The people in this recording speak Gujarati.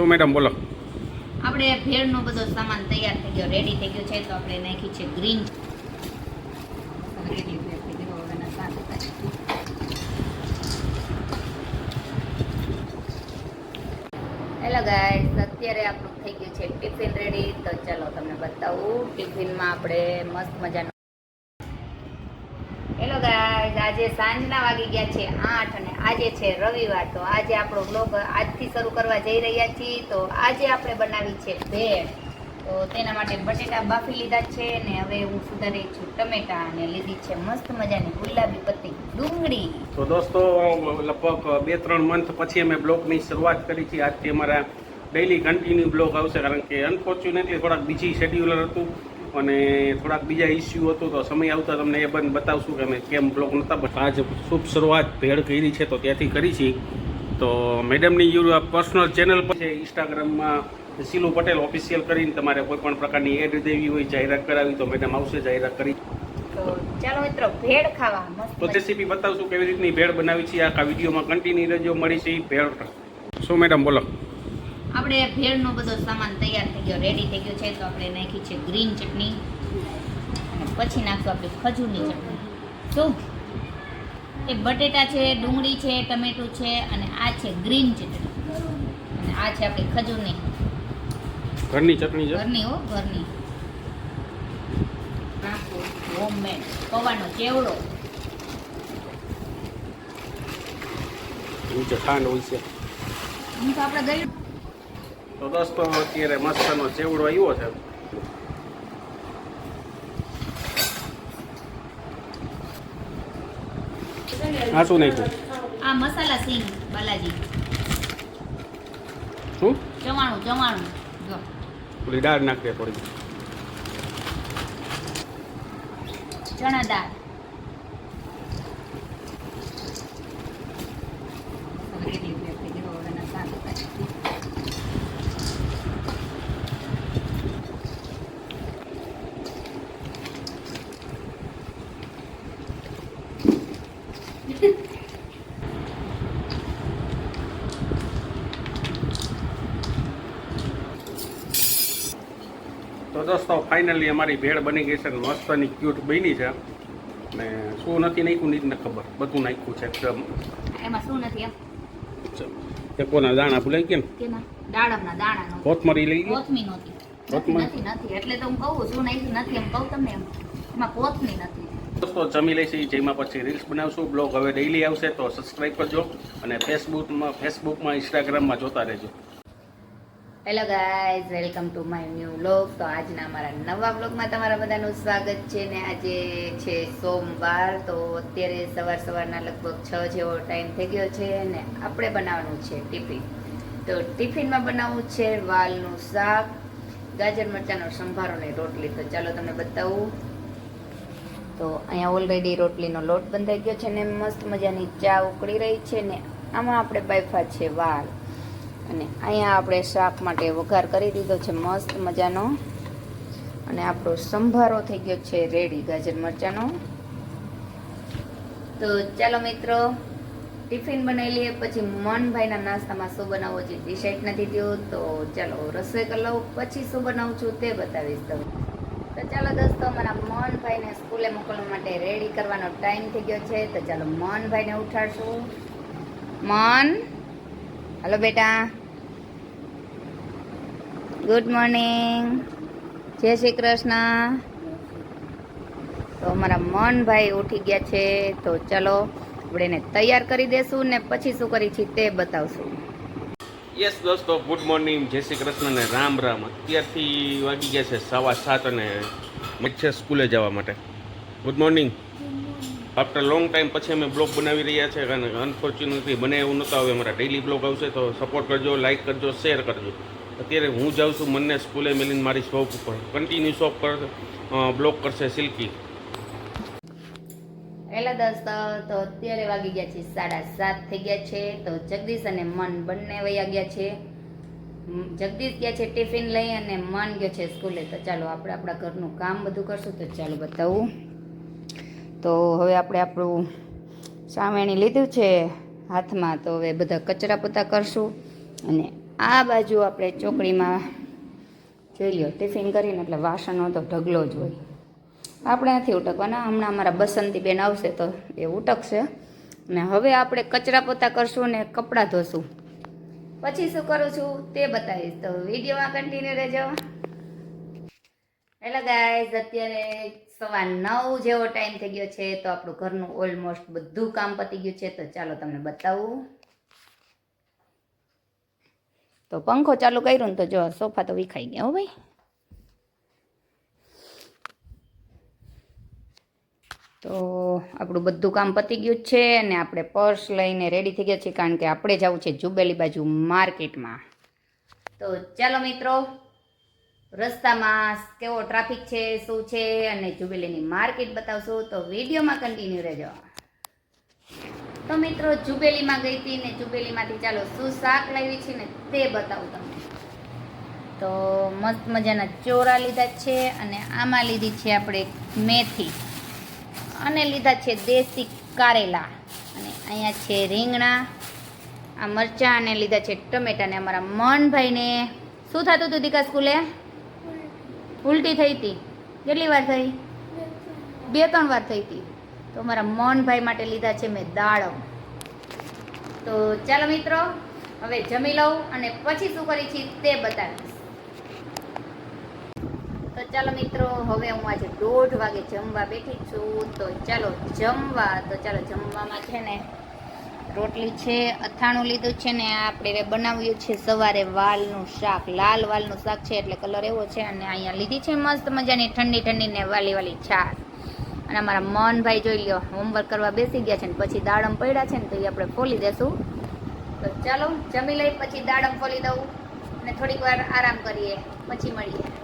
શું મેડમ બોલો? આપણે ભેળનો બધો સામાન તૈયાર થઈ ગયો રેડી થઈ ગયો છે, તો આપણે નાખી છે ગ્રીન. હેલો ગાઈસ અત્યારે આપણું થઈ ગયું છે ટિફિન રેડી તો ચાલો તમને બતાવું. ટિફિનમાં આપણે મસ્ત મજાનું હેલો ગાઈસ આજે સાંજના વાગી ગયા છે આઠ અને આજે છે રવિવાર. તો આજે આપણો બ્લોગ આજથી શરૂ કરવા જઈ રહ્યા છીએ. તો આજે આપણે બનાવી છે ભેળ. તો તેના માટે બટેટા બાફી લીધા છે ને હવે હું સુધારી છું ટમેટા અને લીધી છે મસ્ત મજાની ગુલાબી પત્તી. ડુંગળી. તો દોસ્તો લગભગ બે ત્રણ મંથ પછી અમે બ્લોગની શરૂઆત કરી છે. આજથી અમારા ડેઈલી કન્ટિન્યુ બ્લોગ આવશે કારણ કે અનફોર્ચ્યુનેટલી થોડાક બીજી શેડ્યુલર હતું. અને થોડાક બીજા ઇસ્યુ હતો તો સમય આવતા તમને એ બંધ બતાવશું કે અમે કેમ બ્લોક નહોતા બટ આજ શુભ શરૂઆત ભેળ કરી છે તો ત્યાંથી કરી છે. તો મેડમની યુ પર્સનલ ચેનલ પર છે ઇન્સ્ટાગ્રામમાં શીલુ પટેલ ઓફિશિયલ કરીને તમારે કોઈ પણ પ્રકારની એડ દેવી હોય જાહેરાત કરાવી તો મેડમ આવશે જાહેરાત કરી. ચાલો મિત્રો ભેળ ખાવા મસ્ત તો રેસીપી બતાવશું કેવી રીતની ભેળ બનાવી છે. આખા વિડીયોમાં કન્ટિન્યુ રહેજો મળી છે ભેળ શું મેડમ બોલો? આપણે ભેળનો બધો સામાન તૈયાર થઈ ગયો રેડી થઈ ગયો છે તો આપણે નાખી છે ગ્રીન ચટણી. અને પછી નાખશું આપણે ખજૂરની ચટણી. શું એ બટેટા છે ડુંગળી છે ટમેટું છે અને આ છે ગ્રીન ચટણી. અને આ છે આપણી ખજૂરની. ઘરની ચટણી છે? ઘરની હો ઘરની. હોમમેડ પૌવાનો ચેવડો. નીચે ખાંડ હોય છે. હું તો આપણે ગયું તો દોસ્તો અત્યારે મસ્તનો ચેવડો આવ્યો છે. આ શું નાખ્યું આ મસાલા સિંગ બાલાજી. શું? ચવાણું જમાણું જો. થોડી દાળ નાખી દે થોડી ચણા દાળ. તો દોસ્તો ફાઇનલી અમારી ભેળ બની ગઈ છે મસ્તની ક્યુટ બની છે. ને શું નથી નાખ્યું નથી ખબર? બધું નાખ્યું છે. એકદમ એમાં શું નથી એમ? એકોના દાણા ભૂલાઈ ગયા કેના? દાડમના દાણાનો. કોથમરી લઈ ગઈ? કોથમી નહોતી. કોથમીર? નથી નથી. એટલે તો હું કહું શું નાખ્યું નથી એમ કહું તમને એમ. એમાં કોથમી નથી. દોસ્તો જમી લઈશી જેમાં પછી રીલ્સ બનાવશું. બ્લોગ હવે ડેઈલી આવશે તો સબસ્ક્રાઈબ કરજો. અને ફેસબુકમાં ફેસબુકમાં ઇન્સ્ટાગ્રામમાં જોતા રહેજો. Hello guys welcome to my new vlog તો આજના અમારા નવા વ્લોગમાં તમારા બધાનું સ્વાગત છે ને આજે છે સોમવાર, તો અત્યારે સવાર સવારના લગભગ છ જેવો ટાઈમ થઈ ગયો છે ને આપણે બનાવવાનું છે ટિફિન. તો ટિફિનમાં બનાવવું છે વાલનું શાક, ગાજર મરચાંનો સંભારો ને રોટલી. તો ચાલો તમને બતાવું. તો અહીંયા ઓલરેડી રોટલીનો લોટ બંધાઈ ગયો છે ને મસ્ત મજાની ચા ઉકળી રહી છે ને આમાં આપણે બાયફા છે વાલ. અને અહીંયા આપણે શાક માટે વઘાર કરી દીધો છે, મસ્ત મજાનો. અને આપણો સંભારો થઈ ગયો છે, રેડી ગાજર મરચાંનો. તો ચાલો મિત્રો, ટિફિન બનાવી લઈએ, પછી મનભાઈના નાસ્તામાં શું બનાવવો છે ડિસાઈડ નથી થયો, તો ચાલો રસોઈ કરી લઉં, પછી શું બનાવું છું તે બતાવીશ તમે તો ચાલો દોસ્તો, અમારા મનભાઈને સ્કૂલે મોકલવા માટે રેડી કરવાનો ટાઈમ થઈ ગયો છે, તો ચાલો મનભાઈને ઉઠાડશું. મન હલો બેટા. ગુડ મોર્નિંગ જય શ્રી કૃષ્ણ. તો અમારા મનભાઈ ઉઠી ગયા છે. તો ચલો આપણે એને તૈયાર કરી દેશું ને પછી શું કરી છે તે બતાવશું. યસ દોસ્તો ગુડ મોર્નિંગ જય શ્રી કૃષ્ણ ને રામ રામ. અત્યારથી વાગી ગયા છે સવા સાત અને મચ્છર સ્કૂલે જવા માટે. Good morning after long time પછી અમે બ્લોગ બનાવી રહ્યા છે અને અનફોર્ચ્યુનેટલી બને એવું નહોતું આવે, અમારા ડેઈલી બ્લોગ આવશે તો સપોર્ટ કરજો લાઇક કરજો શેર કરજો. અત્યારે હું જાઉં છું, મને સ્કૂલે મળીને મારી શોપ ઉપર. કન્ટિન્યુ શોપ પર બ્લોક કરશે સિલ્કી પહેલા દોસ્તો, તો અત્યારે વાગી ગયા છે સાડા સાત થઈ ગયા છે. તો જગદીશ અને મન બંને વયા ગયા છે. જગદીશ ગયા છે ટિફિન લઈ અને મન ગયો છે સ્કૂલે. તો ચાલો, આપણે આપણા ઘરનું કામ બધું કરશું. તો ચાલો બતાવું. તો હવે આપણે આપણું સાવેણી લીધું છે હાથમાં. તો હવે બધા કચરા પોતા કરશું. અને આ બાજુ આપણે ચોકડીમાં જોઈ લો ટિફિન કરીને એટલે વાસણનો તો ઢગલો જ હોય. આપણે નથી ઉટકવાના, હમણાં અમારા બસંતીબેન આવશે તો એ ઉટકશે. ને હવે આપણે કચરા પોતા કરશું ને કપડાં ધોશું. પછી શું કરું છું તે બતાવીશ. તો વિડીયોમાં કન્ટિન્યુ રહેજો. હેલો ગાઈઝ અત્યારે સવા નવ જેવો ટાઈમ થઈ ગયો છે તો આપણું ઘરનું ઓલમોસ્ટ બધું કામ પતી ગયું છે તો ચાલો તમને બતાવું. તો પંખો ચાલુ કર્યું ને તો જો સોફા તો વિખાઈ ગયા હો ભાઈ. તો આપણું બધું કામ પતી ગયું છે અને આપણે પર્સ લઈને રેડી થઈ ગયા છીએ કારણ કે આપણે જવું છે જુબેલી બાજુ માર્કેટમાં તો ચાલો મિત્રો રસ્તામાં કેવો ટ્રાફિક છે, શું છે અને જુબેલીની માર્કેટ બતાવશું તો વિડીયોમાં કન્ટિન્યુ રહેજો. તો મિત્રો, જુબેલીમાં ગઈ હતી ને જુબેલીમાંથી ચાલો શું શાક લાવી છે ને તે બતાવું તમને. તો મસ્ત મજાના ચોરા લીધા છે અને આમાં લીધી છે આપણે મેથી. અને લીધા છે દેશી કારેલા. અને અહીંયા છે રીંગણા, આ મરચાં અને લીધા છે ટમેટાને અમારા મનભાઈને શું થતું હતું દીકા સ્કૂલે? ઉલટી થઈ હતી. કેટલી વાર થઈ? બે, ત્રણ વાર થઈ હતી. તો મારા મોહનભાઈ માટે લીધા છે મેં દાડમ તો ચાલો મિત્રો, હવે જમી લઉં અને પછી શું કરી છીએ તે બતાવીશ. તો ચાલો મિત્રો, હવે હું આજે દોઢ વાગે જમવા બેઠી છું. તો ચાલો જમવા, તો ચાલો જમવામાં છે ને રોટલી છે, અથાણું લીધું છે ને આપણે બનાવ્યું છે સવારે વાલનું શાક. લાલ વાલનું શાક છે એટલે કલર એવો છે અને અહીંયા લીધી છે મસ્ત મજાની ઠંડી ઠંડી ને વાલી વાલી છાશ. અને અમારા મોહનભાઈ જોઈ લ્યો હોમવર્ક કરવા બેસી ગયા છે ને પછી દાડમ પડ્યા છે ને તો એ આપણે ફોલી દેશું. તો ચાલો, જમી લઈ, પછી દાડમ ફોલી દઉં. અને થોડીક વાર આરામ કરીએ, પછી મળીએ.